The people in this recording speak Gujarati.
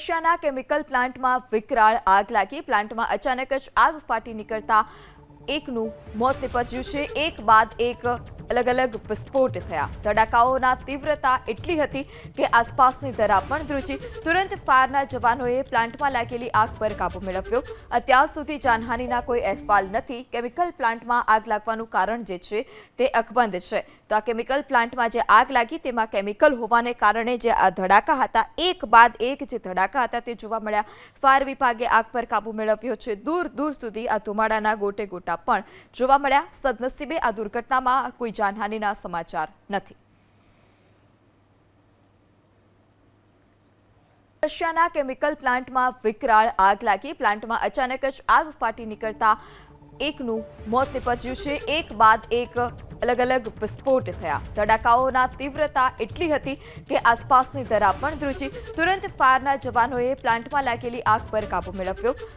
રશિયાના કેમિકલ પ્લાન્ટમાં વિકરાળ આગ લાગી. પ્લાન્ટમાં અચાનક જ આગ ફાટી નીકળતા એકનું મોત નીપજ્યું છે. એક બાદ એક અલગ અલગ વિસ્ફોટ થયા. ધડાકાઓના તીવ્રતા એટલી હતી કે આસપાસની દરા પણ ધ્રુજી. તુરંત ફાયરના જવાનોએ પ્લાન્ટમાં લાગેલી આગ પર કાબુ મેળવ્યો. અત્યાર સુધી જાનહાનિના કોઈ અહેવાલ નથી. કેમિકલ પ્લાન્ટમાં આગ લાગવાનું કારણ જે છે તે અકબંધ છે. તો આ કેમિકલ પ્લાન્ટમાં જે આગ લાગી તેમાં કેમિકલ હોવાને કારણે જે આ ધડાકા હતા, એક બાદ એક જે ધડાકા હતા તે જોવા મળ્યા. ફાયર વિભાગે આગ પર કાબુ મેળવ્યો છે. દૂર દૂર સુધી આ ધુમાડાના ગોટે ગોટા પણ જોવા મળ્યા. સદનસીબે આ દુર્ઘટનામાં કોઈ જાનહાનિના સમાચાર નથી. રશિયાના કેમિકલ પ્લાન્ટમાં વિકરાળ આગ લાગી. પ્લાન્ટમાં અચાનક જ આગ ફાટી નીકળતા એકનું મોત નીપજ્યું છે. એક બાદ એક અલગ અલગ વિસ્ફોટ થયા. ધડાકાઓના તીવ્રતા એટલી હતી કે આસપાસની દરા પણ ધ્રુજી. તુરંત ફાયરના જવાનોએ પ્લાન્ટમાં લાગેલી આગ પર કાબુ મેળવ્યો.